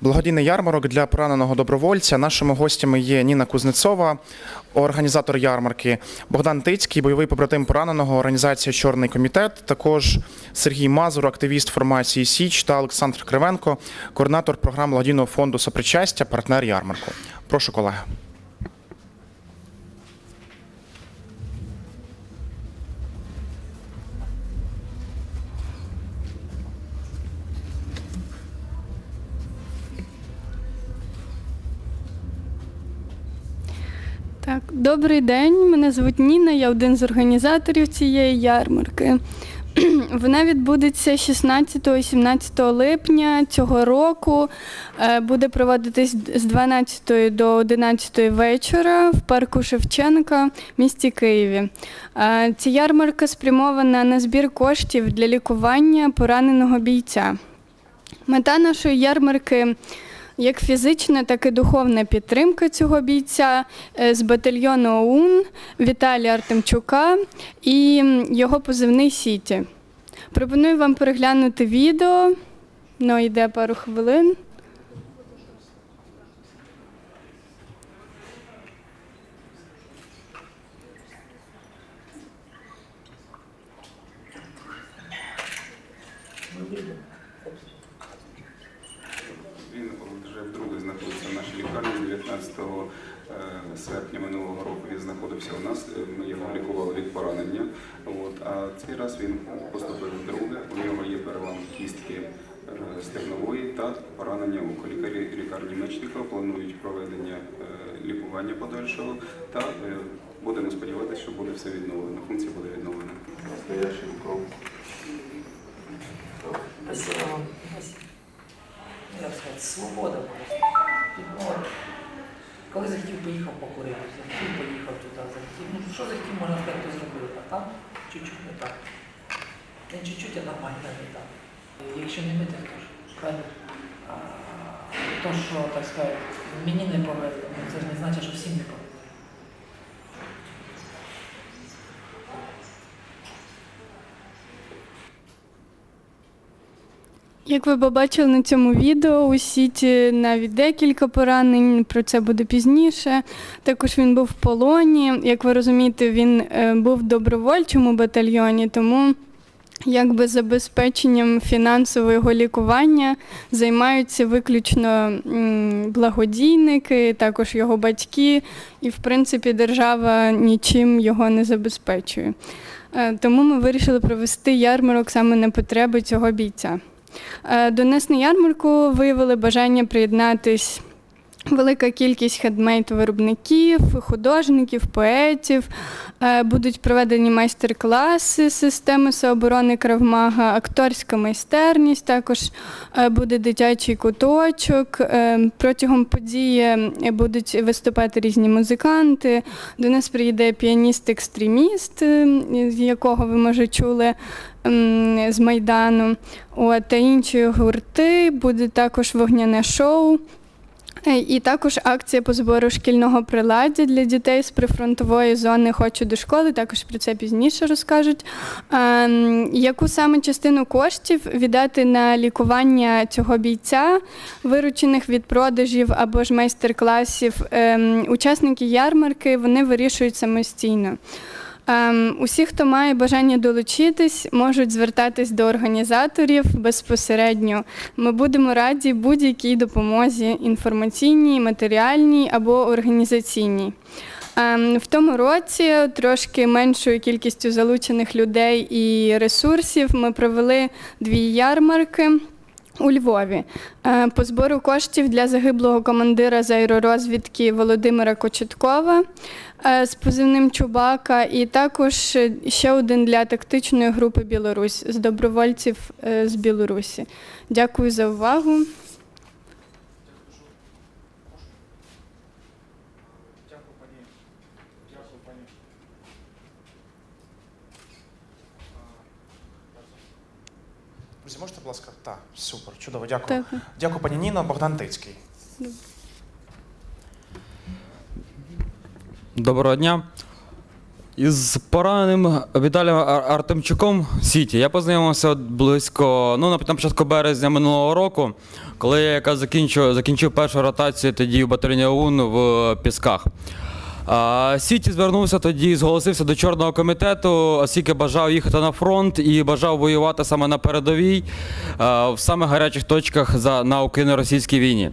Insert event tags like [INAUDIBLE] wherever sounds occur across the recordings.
Благодійний ярмарок для пораненого добровольця. Нашими гостями є Ніна Кузнецова, організатор ярмарки, Богдан Тицький, бойовий побратим пораненого, організація Чорний комітет. Також Сергій Мазур, активіст формації Січ та Олександр Кривенко, координатор програм благодійного фонду Сопричастя, партнер ярмарку. Прошу, колеги. Так, добрий день. Мене звуть Ніна, я один з організаторів цієї ярмарки. [CLEARS THROAT] Вона відбудеться 16-17 липня цього року. Е, Буде проводитись з 12 до 11 вечора в парку Шевченка в місті Києві. Е, Ця ярмарка спрямована на збір коштів для лікування пораненого бійця. Мета нашої ярмарки як фізична, так і духовна підтримка цього бійця е, з батальйону ОУН Віталія Артемчука і його позивний Сіті. Пропоную вам переглянути відео. Ну, йде пару хвилин. Він вже вдруге знаходиться в нашій лікарні. 19 е, серпня минулого року він знаходився у нас. Е, Ми його лікували від поранення. От. А цей раз він поступив вдруге. У нього є перелам кістки е, стегнової та поранення ока. Лікарі лікарні Мечникова планують проведення е, лікування подальшого та е, будемо сподіватися, що буде все відновлено. Функція буде відновлена. Настоящий кров. Спасибо вам. Спасибо. Ну, як сказати, свобода просто. Коли захотів, поїхав покурити, захотів, поїхав туди, захотів. Ну, що захотів, можна сказати, то зробив, а там чуть-чуть не так. Не чуть-чуть, а нормально не так. Якщо не мити, то ж то, що, так сказати, мені не повезло, ну, це ж не значить, що всім не повезло. Як ви побачили на цьому відео, у Сіті навіть декілька поранень, про це буде пізніше. Також він був в полоні. Як ви розумієте, він е, був в добровольчому батальйоні, тому якби забезпеченням фінансового лікування займаються виключно благодійники, також його батьки, і в принципі держава нічим його не забезпечує. Е, Тому ми вирішили провести ярмарок саме на потреби цього бійця. До нас на ярмарку виявили бажання приєднатись велика кількість хендмейд-виробників, художників, поетів. Е, Будуть проведені майстер-класи системи самооборони Кравмага, акторська майстерність, також е, буде дитячий куточок. Е, Протягом події будуть виступати різні музиканти. До нас приїде піаніст-екстреміст, з якого ви може чули з Майдану. От, та інші гурти, буде також вогняне шоу. Е, І також акція по збору шкільного приладдя для дітей з прифронтової зони Хочу до школи. Також про це пізніше розкажуть. Ем, Яку саме частину коштів віддати на лікування цього бійця, виручених від продажів або ж майстер-класів, ем, учасники ярмарки вони вирішують самостійно. Ем, усі, хто має бажання долучитись, можуть звертатись до організаторів безпосередньо. Ми будемо раді будь-якій допомозі інформаційній, матеріальній або організаційній. Ем, В тому році трошки меншою кількістю залучених людей і ресурсів ми провели дві ярмарки. У Львові Е, по збору коштів для загиблого командира з аеророзвідки Володимира Кочеткова е, з позивним Чубака, і також ще один для тактичної групи Білорусь з добровольців е, з Білорусі. Дякую за увагу. Дякую, пані. Дякую, пані. Друзі, можете, будь ласка? Так, супер, чудово, дякую. Так. Дякую, пані Ніно, Богдан Тицький. Доброго дня. Із пораненим Віталієм Ар- Артемчуком в Сіті я познайомився близько ну, на на початку березня минулого року, коли я якраз закінчив, закінчив першу ротацію тоді в батальйоні ОУН в Пісках. Сіті звернувся тоді, зголосився до Чорного комітету, оскільки бажав їхати на фронт і бажав воювати саме на передовій, в самих гарячих точках за, на україно-російській війні.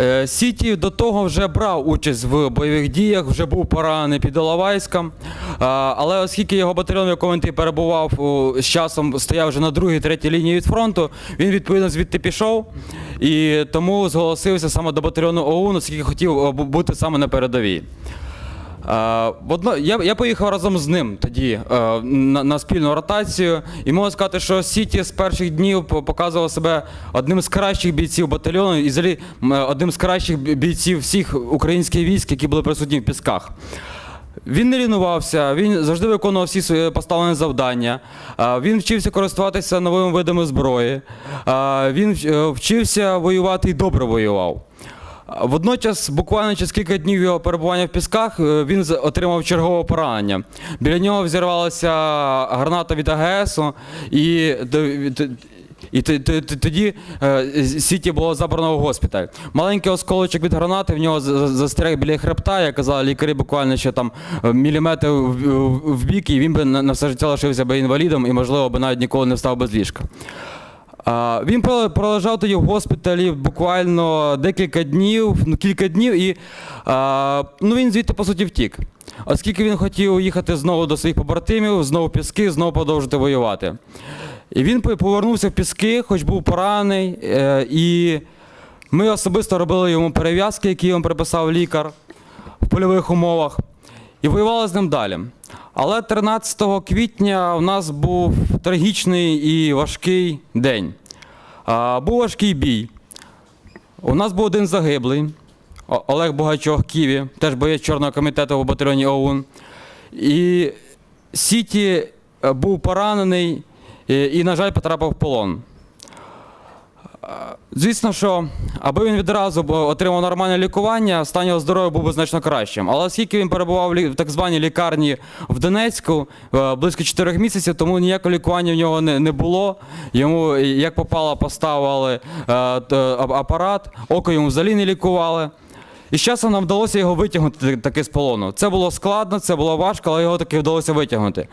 Е, Сіті до того вже брав участь в бойових діях, вже був поранений під Іловайськом. Але оскільки його батальйон, в якому він перебував з часом, стояв вже на другій, третій лінії від фронту, він відповідно звідти пішов і тому зголосився саме до батальйону ОУН, оскільки хотів бути саме на передовій. Е, в одно, я, я поїхав разом з ним тоді е, на, на спільну ротацію, і можу сказати, що Сіті з перших днів показував себе одним з кращих бійців батальйону і взагалі одним з кращих бійців всіх українських військ, які були присутні в Пісках. Він не лінувався, він завжди виконував всі свої поставлені завдання. Він вчився користуватися новими видами зброї. Він е, вчився воювати і добре воював. Водночас, буквально через кілька днів його перебування в пісках, е, він отримав чергове поранення. Біля нього взірвалася граната від АГСу, і, і тоді е, Сіті було забрано в госпіталь. Маленький осколочок від гранати в нього застряг біля хребта, як казали лікарі, буквально ще там е, міліметр в, бік, і він би на все життя лишився би інвалідом і, можливо, би навіть ніколи не встав без ліжка. Він пролежав тоді в госпіталі буквально декілька днів, ну кілька днів, і ну, він звідти по суті втік. Оскільки він хотів їхати знову до своїх побратимів, знову піски, знову продовжити воювати. І він повернувся в піски, хоч був поранений, е, і ми особисто робили йому перев'язки, які йому приписав лікар в польових умовах, і воювали з ним далі. Але 13 квітня у нас був трагічний і важкий день. Був важкий бій. У нас був один загиблий Олег Богачов Ківі, теж боєць Чорного комітету в батальйоні ОУН. І Сіті е, був поранений і, і, на жаль, потрапив в полон. Звісно, що аби він відразу отримав нормальне лікування, стан його здоров'я був би значно кращим. Але оскільки він перебував в так званій лікарні в Донецьку е, близько 4 місяців, тому ніякого лікування в нього не, було. Йому як попало, поставили е, апарат, око йому взагалі не лікували. І з часом нам вдалося його витягнути таки з полону. Це було складно, це було важко, але його таки вдалося витягнути.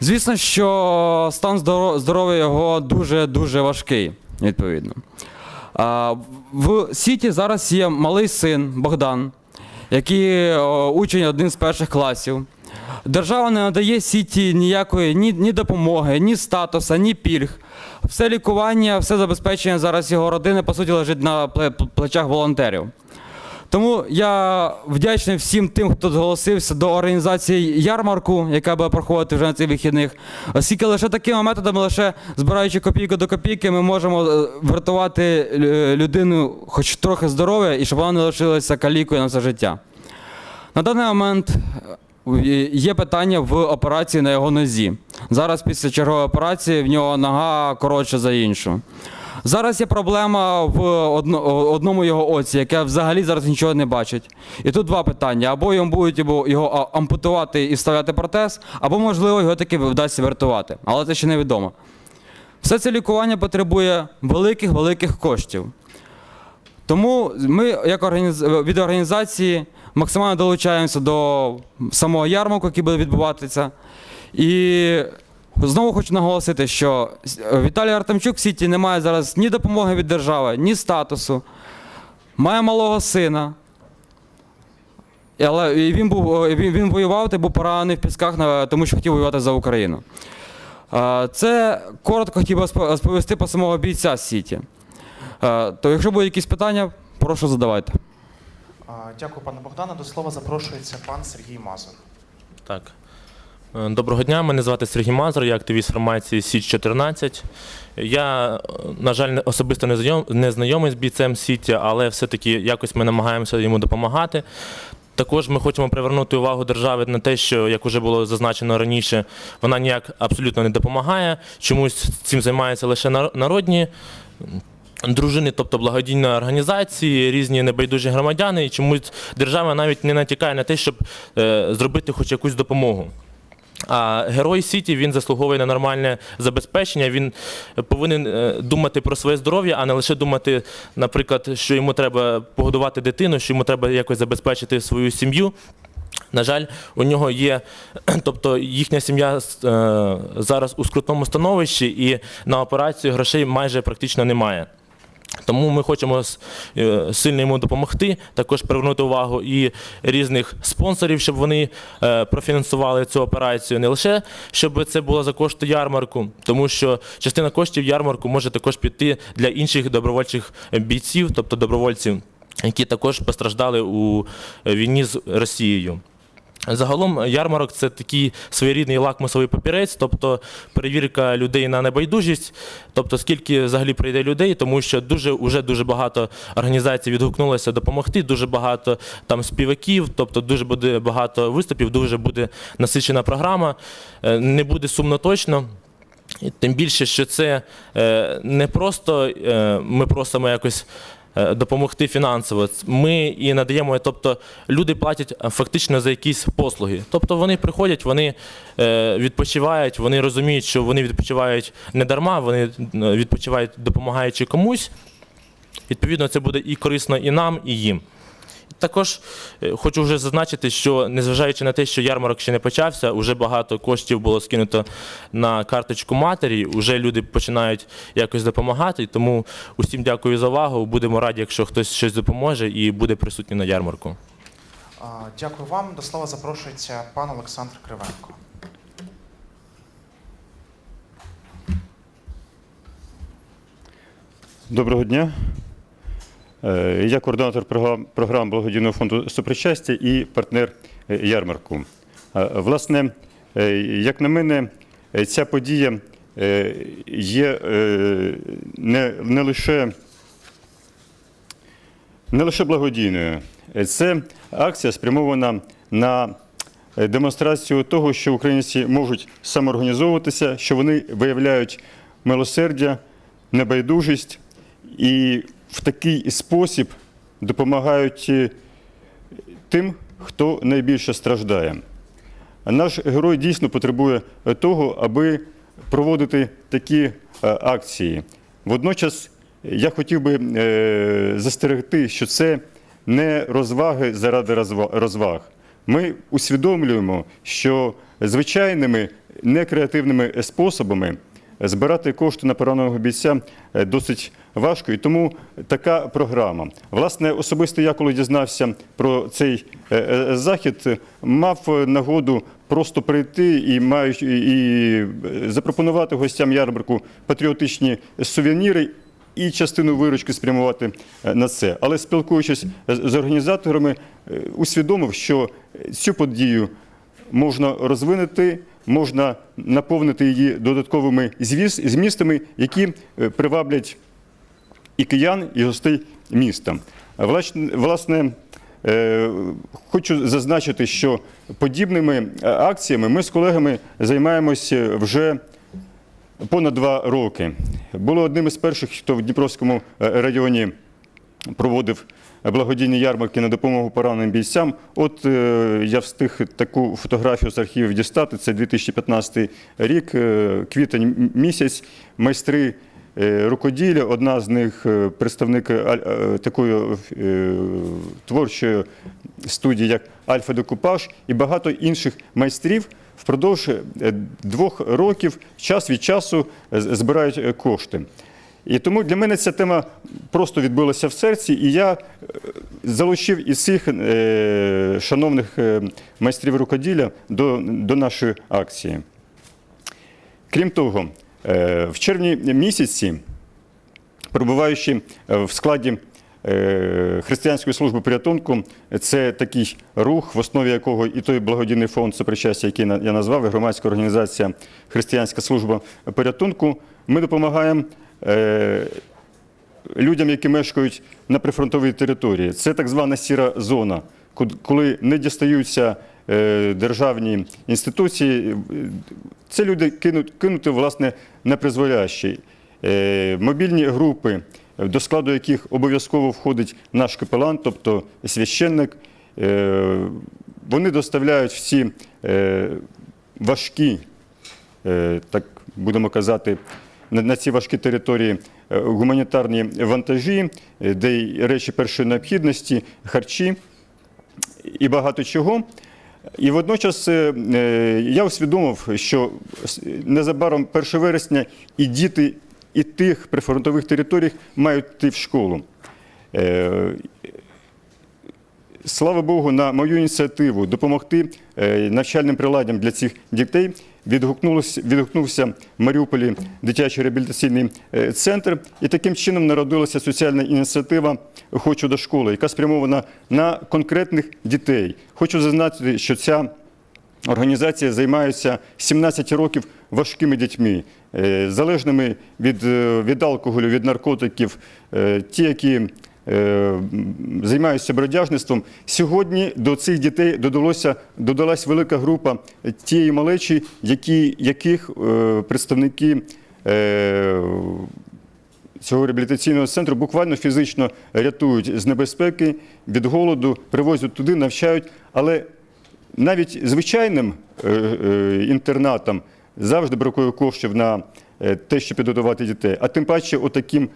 Звісно, що стан здоров'я його дуже-дуже важкий, відповідно. В Сіті зараз є малий син Богдан, який учень один з перших класів. Держава не надає Сіті ніякої ні, ні допомоги, ні статуса, ні пільг. Все лікування, все забезпечення зараз його родини, по суті, лежить на пле- плечах волонтерів. Тому я вдячний всім тим, хто зголосився до організації ярмарку, яка буде проходити вже на цих вихідних. Оскільки лише такими методами, лише збираючи копійку до копійки, ми можемо е, врятувати е, людину хоч трохи здоров'я і щоб вона не лишилася калікою на все життя. На даний момент е, є питання в операції на його нозі. Зараз після чергової операції в нього нога коротша за іншу. Зараз є проблема в одному його оці, яке взагалі зараз нічого не бачить. І тут два питання: або йому будуть його, ампутувати і вставляти протез, або, можливо, його таки вдасться врятувати. Але це ще невідомо. Все це лікування потребує великих-великих коштів. Тому ми, як організ... від організації, максимально долучаємося до самого ярмарку, який буде відбуватися. І знову хочу наголосити, що Віталій Артемчук в Сіті не має зараз ні допомоги від держави, ні статусу. Має малого сина. Але він, був, е, він, він воював та був поранений в пісках, тому що хотів воювати за Україну. Е, Це коротко хотів би розпо- розповісти по самого бійця з Сіті. Е, То якщо будуть якісь питання, прошу задавайте. Дякую, пане Богдане. До слова запрошується пан Сергій Мазур. Так. Е, Доброго дня, мене звати Сергій Мазур, я активіст формації Січ 14. Я, е, на жаль, особисто не знайомий з бійцем Сіті, але все-таки якось ми намагаємося йому допомагати. Також ми хочемо привернути увагу держави на те, що, як вже було зазначено раніше, вона ніяк абсолютно не допомагає. Чомусь цим займаються лише народні Дружини, тобто благодійні організації, різні небайдужі громадяни, і чомусь держава навіть не натякає на те, щоб е, зробити хоч якусь допомогу. А герой Сіті він заслуговує на нормальне забезпечення. Він повинен е, думати про своє здоров'я, а не лише думати, наприклад, що йому треба погодувати дитину, що йому треба якось забезпечити свою сім'ю. На жаль, у нього є, [CLEARS THROAT] тобто їхня сім'я е, зараз у скрутному становищі, і на операцію грошей майже практично немає. Тому ми хочемо е, сильно йому допомогти, також привернути увагу і різних спонсорів, щоб вони е, профінансували цю операцію. Не лише щоб це було за кошти ярмарку, тому що частина коштів ярмарку може також піти для інших добровольчих бійців, тобто добровольців, які також постраждали у е, війні з Росією. Загалом ярмарок це такий своєрідний лакмусовий папірець, тобто перевірка людей на небайдужість, тобто скільки взагалі прийде людей, тому що дуже уже дуже багато організацій відгукнулося допомогти, дуже багато там співаків, тобто дуже буде багато виступів, дуже буде насичена програма. Е, Не буде сумно точно. Тим більше, що це е, не просто е, ми просимо якось е, допомогти фінансово. Ми і надаємо, тобто люди платять е, фактично за якісь послуги. Тобто вони приходять, вони е, відпочивають, вони розуміють, що вони відпочивають не дарма, вони е, відпочивають допомагаючи комусь. Відповідно, це буде і корисно і нам, і їм. Також е, хочу вже зазначити, що незважаючи на те, що ярмарок ще не почався, вже багато коштів було скинуто на карточку матері. Вже люди починають якось допомагати. Тому усім дякую за увагу. Будемо раді, якщо хтось щось допоможе і буде присутній на ярмарку. Дякую вам. До слова запрошується пан Олександр Кривенко. Доброго дня. Е, Я координатор програм- благодійного фонду «Супричастя» і партнер е, ярмарку. Е, Власне, як на мене, ця подія є не, не лише не лише благодійною. Це акція спрямована на демонстрацію того, що українці можуть самоорганізовуватися, що вони виявляють милосердя, небайдужість і в такий спосіб допомагають е, тим, хто найбільше страждає. Наш герой дійсно потребує того, аби проводити такі е, акції. Водночас я хотів би е, застерегти, що це не розваги заради розваг. Ми усвідомлюємо, що звичайними некреативними способами збирати кошти на пораненого бійця е, досить важко, і тому така програма. Власне, особисто я, коли дізнався про цей е, е, захід, мав нагоду просто прийти і маючи і запропонувати гостям ярмарку патріотичні сувеніри. І частину виручки спрямувати на це. Але спілкуючись з організаторами, усвідомив, що цю подію можна розвинути, можна наповнити її додатковими змістами, які е, приваблять і киян, і гостей міста. Власне, е, хочу зазначити, що подібними е, акціями ми з колегами займаємося вже понад два роки. Було одним із перших, хто в Дніпровському районі проводив благодійні ярмарки на допомогу пораненим бійцям. От е, я встиг таку фотографію з архівів дістати. Це 2015 рік, е, квітень місяць. Майстри е, рукоділля, одна з них представник такої творчої студії, як Альфа Декупаж, і багато інших майстрів. Впродовж двох років час від часу збирають кошти. І тому для мене ця тема просто відбилася в серці, і я е, залучив і всіх е, шановних е, майстрів рукоділля до, до нашої акції. Крім того, е, в червні місяці, перебуваючи е, в складі е, християнської служби порятунку, це такий рух, в основі якого і той благодійний фонд сопричастя, який я назвав, і громадська організація Християнська служба порятунку. Ми допомагаємо людям, які мешкають на прифронтовій території. Це так звана сіра зона, коли не дістаються е, державні інституції. Е, Це люди кинуть, власне напризволящі. Е, Мобільні групи, до складу яких обов'язково входить наш капелан, тобто священник. Е, Вони доставляють всі е, важкі, е, так будемо казати, на ці важкі території е, гуманітарні вантажі, е, де й речі першої необхідності, харчі і багато чого. І водночас е, я усвідомив, що незабаром 1 вересня і діти і тих прифронтових територіях мають йти в школу. Слава Богу, на мою ініціативу допомогти навчальним приладдям для цих дітей відгукнувся в Маріуполі дитячий реабілітаційний е, центр. І таким чином народилася соціальна ініціатива Хочу до школи, яка спрямована на конкретних дітей. Хочу зазначити, що ця Організація займається 17 років важкими дітьми, е, залежними від, е, від алкоголю, від наркотиків, ті, які займаються бродяжництвом. Сьогодні до цих дітей додалося, додалась велика група тієї малечі, які, яких е, представники е, цього реабілітаційного центру буквально фізично рятують з небезпеки, від голоду, привозять туди, навчають. Але навіть звичайним е, е, інтернатам завжди бракує коштів на е, те, щоб підготувати дітей, а тим паче отаким е,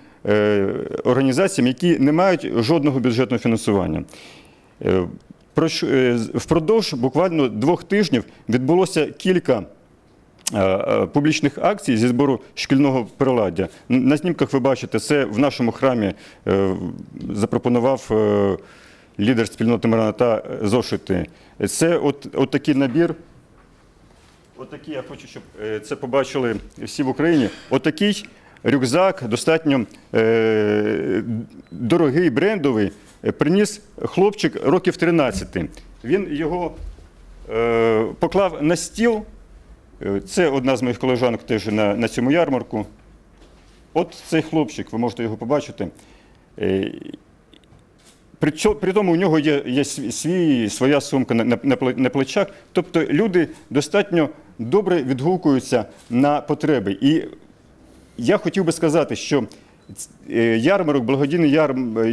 організаціям, які не мають жодного бюджетного фінансування. Е, е, Впродовж буквально двох тижнів відбулося кілька е, е, публічних акцій зі збору шкільного приладдя. На знімках ви бачите, це в нашому храмі е, запропонував е, лідер спільноти Мараната зошити. Це от, от такий набір. От такий, я хочу, щоб е, це побачили всі в Україні. Отакий рюкзак, достатньо е, дорогий, брендовий, е, приніс хлопчик років 13. Він його е, поклав на стіл. Е, Це одна з моїх колежанок теж на, на цьому ярмарку. От цей хлопчик, ви можете його побачити. Е, При, при тому у нього є, є свій- своя сумка на, на, на плечах. Тобто люди достатньо добре відгукуються на потреби. І я хотів би сказати, що е, ярмарок, благодійний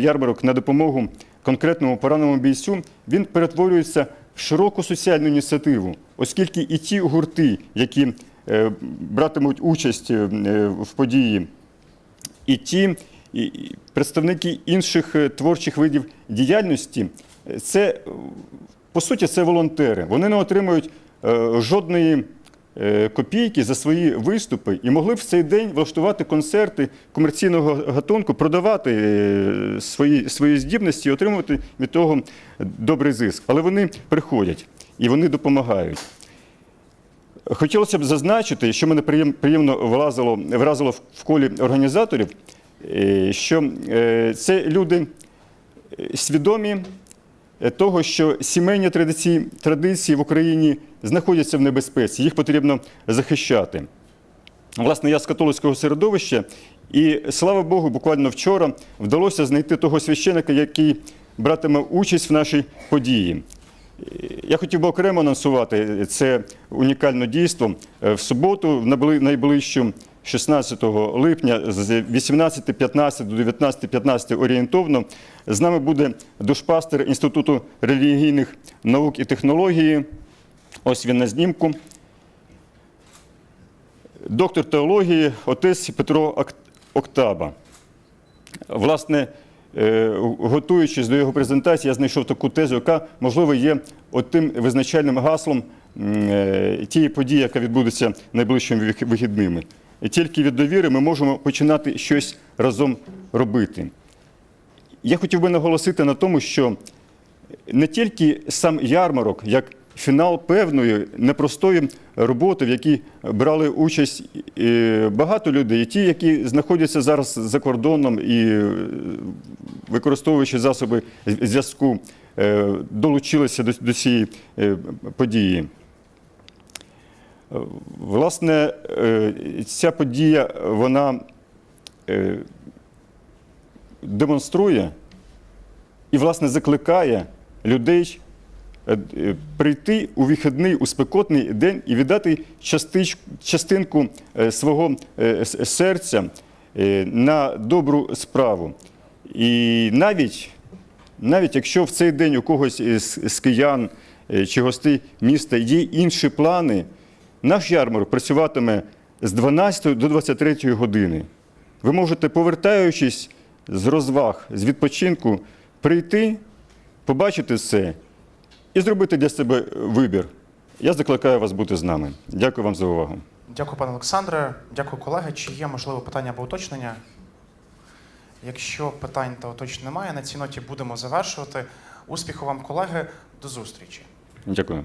ярмарок на допомогу конкретному пораненому бійцю, він перетворюється в широку соціальну ініціативу, оскільки і ті гурти, які е, братимуть участь е, в події, і ті представники інших е, творчих видів діяльності, е, це е, по суті це волонтери. Вони не отримують е, жодної е, копійки за свої виступи і могли в цей день влаштувати концерти комерційного гатунку, продавати е, свої, свої здібності і отримувати від того добрий зиск. Але вони приходять і вони допомагають. Хотілося б зазначити, що мене приємно вразило, вразило в- колі організаторів, е, що е, це люди е, свідомі е, того, що сімейні традиції, традиції в Україні знаходяться в небезпеці, їх потрібно захищати. Власне, я з католицького середовища, і слава Богу, буквально вчора вдалося знайти того священика, який братиме участь в нашій події. Я хотів би окремо анонсувати це унікальне дійство. Е, В суботу, в найближчу 16 липня з 18.15 до 19.15 орієнтовно з нами буде душпастер Інституту релігійних наук і технології. Ось він на знімку. Доктор теології, отець Петро Октаба. Власне, е, готуючись до його презентації, я знайшов таку тезу, яка, можливо, є тим визначальним гаслом е, тієї події, яка відбудеться найближчими вихідними. І тільки від довіри ми можемо починати щось разом робити. Я хотів би наголосити на тому, що не тільки сам ярмарок, як фінал певної непростої роботи, в якій брали участь е, багато людей, і ті, які знаходяться зараз за кордоном і е, використовуючи засоби зв'язку, е, долучилися до, цієї події. Власне, е, ця подія вона е, демонструє і, власне, закликає людей е, прийти у вихідний, у спекотний день і віддати частинку свого серця на добру справу. І навіть, навіть якщо в цей день у когось з киян чи гостей міста є інші плани, наш ярмарок працюватиме з 12 до 23 години. Ви можете, повертаючись з розваг, з відпочинку, прийти, побачити це і зробити для себе вибір. Я закликаю вас бути з нами. Дякую вам за увагу. Дякую, пане Олександре. Дякую, колеги. Чи є можливо питання або уточнення? Якщо питань та уточнень немає, на цій ноті будемо завершувати. Успіху вам, колеги. До зустрічі. Дякую.